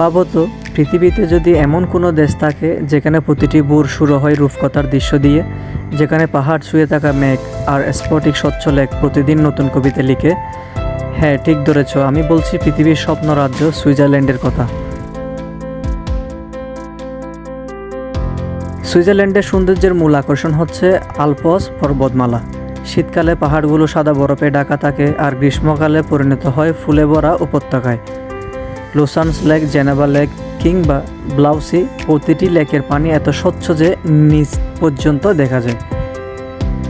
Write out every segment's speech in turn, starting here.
ভাবো তো পৃথিবীতে যদি এমন কোনো দেশ থাকে যেখানে প্রতিটি ভোর শুরু হয় রূপকথার দৃশ্য দিয়ে, যেখানে পাহাড় ছুঁয়ে থাকা মেঘ আর স্ফটিক স্বচ্ছ লেখ প্রতিদিন নতুন কবিতা লিখে হ্যাঁ ঠিক ধরেছ, আমি বলছি পৃথিবীর স্বপ্ন রাজ্য সুইজারল্যান্ডের কথা। সুইজারল্যান্ডের সৌন্দর্যের মূল আকর্ষণ হচ্ছে আলপস পর্বতমালা। শীতকালে পাহাড়গুলো সাদা বরফে ঢাকা থাকে আর গ্রীষ্মকালে পরিণত হয় ফুলে ভরা উপত্যকায়। লোসানস লেক, জেনেভা লেক কিংবা ব্লাউসি প্রতিটি লেকের পানি এত স্বচ্ছ যে নিচ পর্যন্ত দেখা যায়।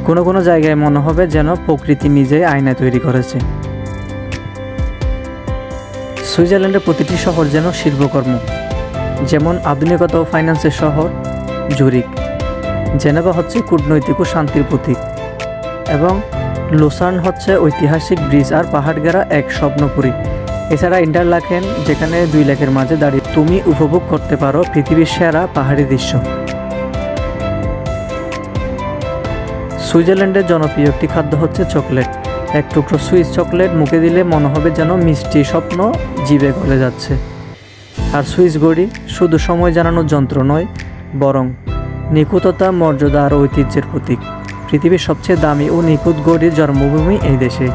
কোনো কোনো জায়গায় মনে হবে যেন প্রকৃতি নিজেই আয়না তৈরি করেছে। সুইজারল্যান্ডের প্রতিটি শহর যেন শিল্পকর্ম, যেমন আধুনিকতা ও ফাইন্যান্সের শহর জুরিক জেনেভা হচ্ছে কূটনৈতিক ও শান্তির প্রতীক এবং লোসার্ন হচ্ছে ঐতিহাসিক ব্রিজ আর পাহাড় গেরা এক স্বপ্নপুরী। এছাড়া ইন্টারলাকেন যেখানে দুই লাখের মাঝে দাঁড়িয়ে তুমি উপভোগ করতে পারো পৃথিবীর সেরা পাহাড়ি দৃশ্য। সুইজারল্যান্ডের জনপ্রিয় একটি খাদ্য হচ্ছে চকলেট। এক টুকরো সুইস চকলেট মুখে দিলে মনে হবে যেন মিষ্টি স্বপ্ন জিভে গলে যাচ্ছে। আর সুইস গড়ি শুধু সময় জানানোর যন্ত্র নয়, বরং নিখুঁততা, মর্যাদা আর ঐতিহ্যের প্রতীক। পৃথিবীর সবচেয়ে দামি ও নিখুঁত গড়ির জন্মভূমি এই দেশে।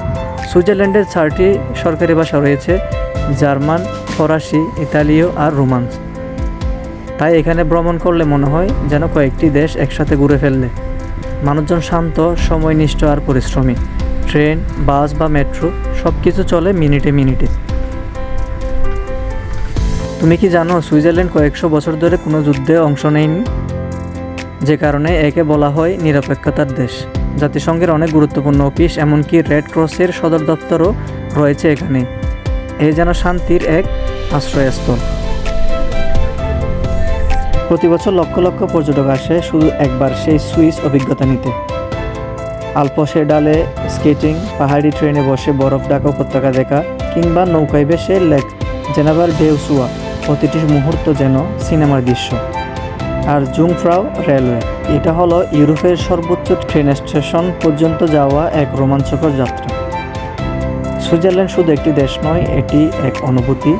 সুইজারল্যান্ডের চারটি সরকারি ভাষা রয়েছে, জার্মান, ফরাসি, ইতালীয় আর রোমান্স তাই এখানে ভ্রমণ করলে মনে হয় যেন কয়েকটি দেশ একসাথে ঘুরে ফেললে। মানুষজন শান্ত, সময়নিষ্ঠ আর পরিশ্রমী। ট্রেন, বাস বা মেট্রো সব কিছু চলে মিনিটে মিনিটে। তুমি কি জানো সুইজারল্যান্ড কয়েকশো বছর ধরে কোনো যুদ্ধে অংশ নেয়নি? যে কারণে একে বলা হয় নিরপেক্ষতার দেশ। জাতিসংঘের অনেক গুরুত্বপূর্ণ অফিস, এমনকি রেড ক্রসের সদর দপ্তরও রয়েছে এখানে। এ যেন শান্তির এক আশ্রয়স্থল। প্রতি বছর লক্ষ লক্ষ পর্যটক আসে শুধু একবার সেই সুইস অভিজ্ঞতা নিতে। আলপসে ডালে স্কেটিং, পাহাড়ি ট্রেনে বসে বরফ ঢাকা উপত্যকা দেখা, কিংবা নৌকায় বেসে লেক জেনাবার ঢেউসুয়া প্রতিটি মুহূর্ত যেন সিনেমার দৃশ্য। আর জুংফ্রাও রেলওয়ে। এটা হলো ইউরোপের সর্বোচ্চ ট্রেন স্টেশন পর্যন্ত যাওয়া এক রোমাঞ্চকর যাত্রা। সুইজারল্যান্ড শুধু একটি দেশ নয়, এটি এক অনুভূতি,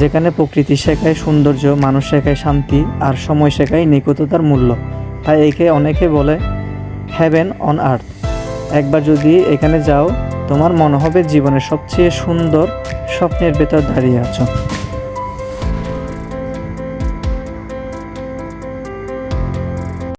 যেখানে প্রকৃতি শেখায় সৌন্দর্য, মানুষ শেখায় শান্তি, আর সময় শেখায় নিকটতার মূল্য। তাই একে অনেকে বলে হ্যাভেন অন আর্থ একবার যদি এখানে যাও, তোমার মনে হবে জীবনের সবচেয়ে সুন্দর স্বপ্নের ভেতর দাঁড়িয়ে আছো।